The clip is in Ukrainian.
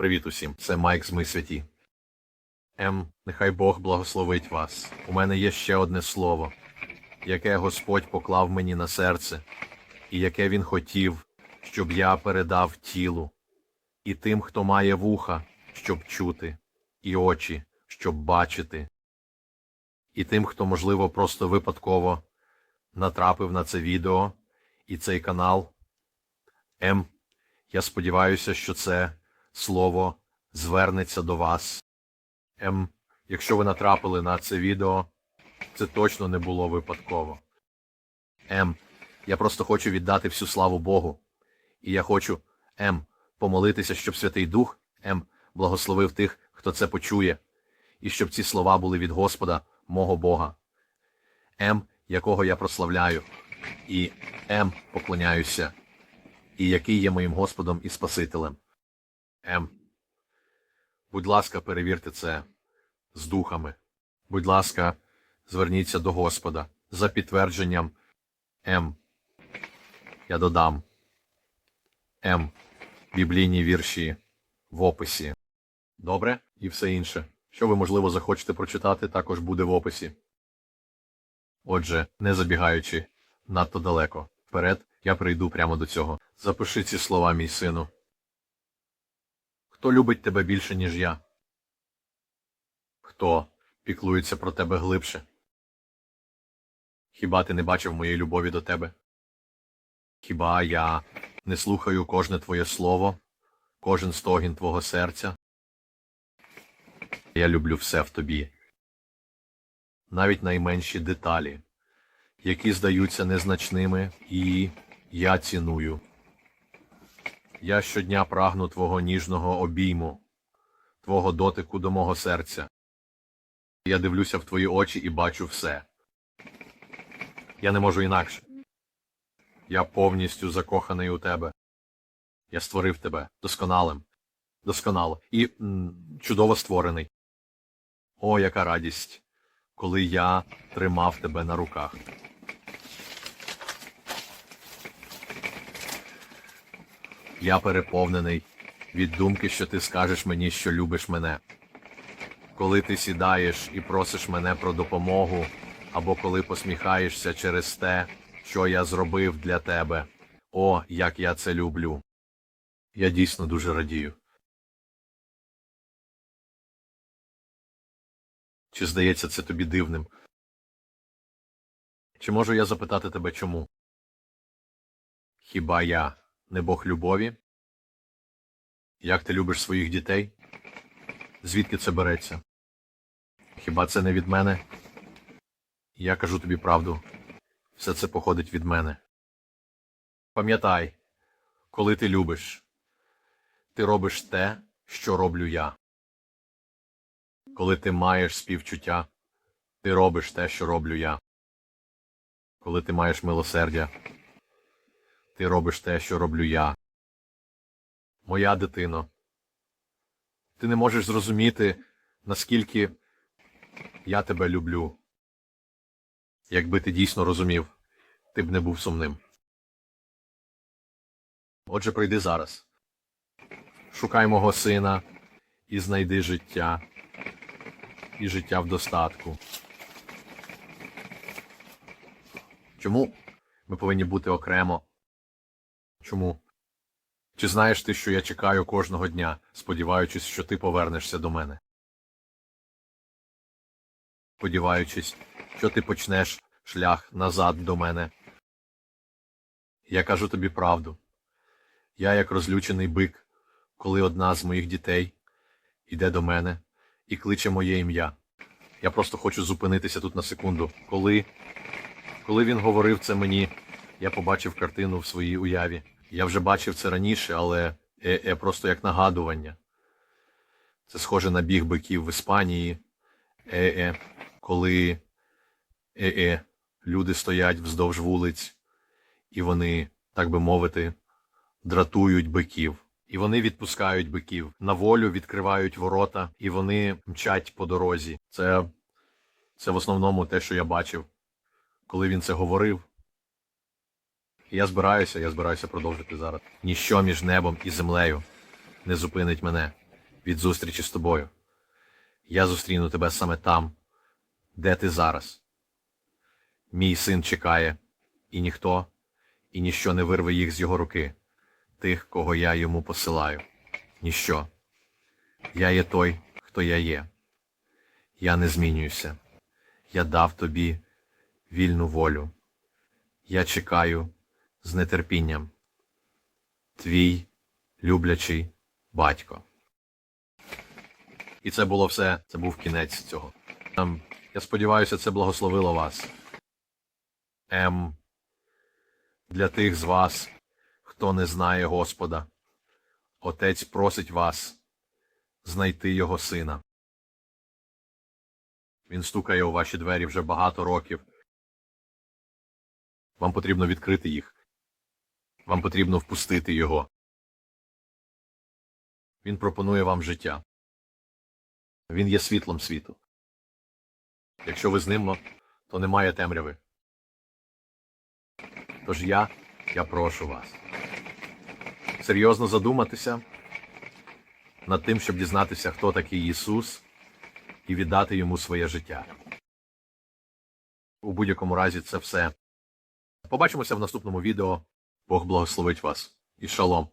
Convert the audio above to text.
Привіт усім, це Майк з Ми Святі. Ем, нехай Бог благословить вас. У мене є ще одне слово, яке Господь поклав мені на серце, і яке Він хотів, щоб я передав тілу, і тим, хто має вуха, щоб чути, і очі, щоб бачити, і тим, хто, можливо, просто випадково натрапив на це відео і цей канал. Ем, я сподіваюся, що це слово звернеться до вас. Ем, якщо ви натрапили на це відео, це точно не було випадково. Ем, я просто хочу віддати всю славу Богу. І я хочу, Ем, помолитися, щоб Святий Дух, Ем, благословив тих, хто це почує, і щоб ці слова були від Господа, мого Бога. Ем, якого я прославляю, і Ем, поклоняюся, і який є моїм Господом і Спасителем. Ем. Будь ласка, перевірте це з духами. Будь ласка, зверніться до Господа за підтвердженням М. Я додам М. Біблійні вірші в описі. Добре? І все інше. Що ви, можливо, захочете прочитати, також буде в описі. Отже, не забігаючи надто далеко вперед, я прийду прямо до цього. Запиши ці слова, мій сину. Хто любить тебе більше, ніж я? Хто піклується про тебе глибше? Хіба ти не бачив моєї любові до тебе? Хіба я не слухаю кожне твоє слово, кожен стогін твого серця? Я люблю все в тобі, навіть найменші деталі, які здаються незначними, і я ціную. Я щодня прагну твого ніжного обійму, твого дотику до мого серця. Я дивлюся в твої очі і бачу все. Я не можу інакше. Я повністю закоханий у тебе. Я створив тебе досконалим, досконало і м, чудово створений. О, яка радість, коли я тримав тебе на руках. Я переповнений від думки, що ти скажеш мені, що любиш мене. Коли ти сідаєш і просиш мене про допомогу, або коли посміхаєшся через те, що я зробив для тебе. О, як я це люблю. Я дійсно дуже радію. Чи здається це тобі дивним? Чи можу я запитати тебе чому? Хіба я не Бог любові? Як ти любиш своїх дітей? Звідки це береться? Хіба це не від мене? Я кажу тобі правду. Все це походить від мене. Пам'ятай, коли ти любиш, ти робиш те, що роблю я. Коли ти маєш співчуття, ти робиш те, що роблю я. Коли ти маєш милосердя, ти робиш те, що роблю я. Моя дитино, ти не можеш зрозуміти, наскільки я тебе люблю. Якби ти дійсно розумів, ти б не був сумним. Отже, прийди зараз. Шукай мого сина і знайди життя, і життя в достатку. Чому ми повинні бути окремо? Чому? Чи знаєш ти, що я чекаю кожного дня, сподіваючись, що ти повернешся до мене? Сподіваючись, що ти почнеш шлях назад до мене. Я кажу тобі правду. Я, як розлючений бик, коли одна з моїх дітей іде до мене і кличе моє ім'я. Я просто хочу зупинитися тут на секунду. Коли, коли він говорив це мені, я побачив картину в своїй уяві. Я вже бачив це раніше, але е, е, просто як нагадування. Це схоже на біг биків в Іспанії, е, е, коли е, е, люди стоять вздовж вулиць, і вони, так би мовити, дратують биків. І вони відпускають биків на волю, відкривають ворота, і вони мчать по дорозі. Це, це в основному те, що я бачив, коли він це говорив. Я збираюся, я збираюся продовжити зараз. Ніщо між небом і землею не зупинить мене. від зустрічі з тобою. Я зустріну тебе саме там, де ти зараз. Мій син чекає, і ніхто, і ніщо не вирве їх з його руки, тих, кого я йому посилаю. Ніщо. Я є той, хто я є. Я не змінююся. Я дав тобі вільну волю. Я чекаю з нетерпінням. Твій люблячий батько. І це було все. Це був кінець цього. Ем, я сподіваюся, це благословило вас. Ем, для тих з вас, хто не знає Господа, Отець просить вас знайти його сина. Він стукає у ваші двері вже багато років. Вам потрібно відкрити їх. Вам потрібно впустити його. Він пропонує вам життя. Він є світлом світу. Якщо ви з ним, то немає темряви. Тож я, я прошу вас серйозно задуматися над тим, щоб дізнатися, хто такий Ісус, і віддати йому своє життя. У будь-якому разі це все. Побачимося в наступному відео. Бог благословить вас і шалом.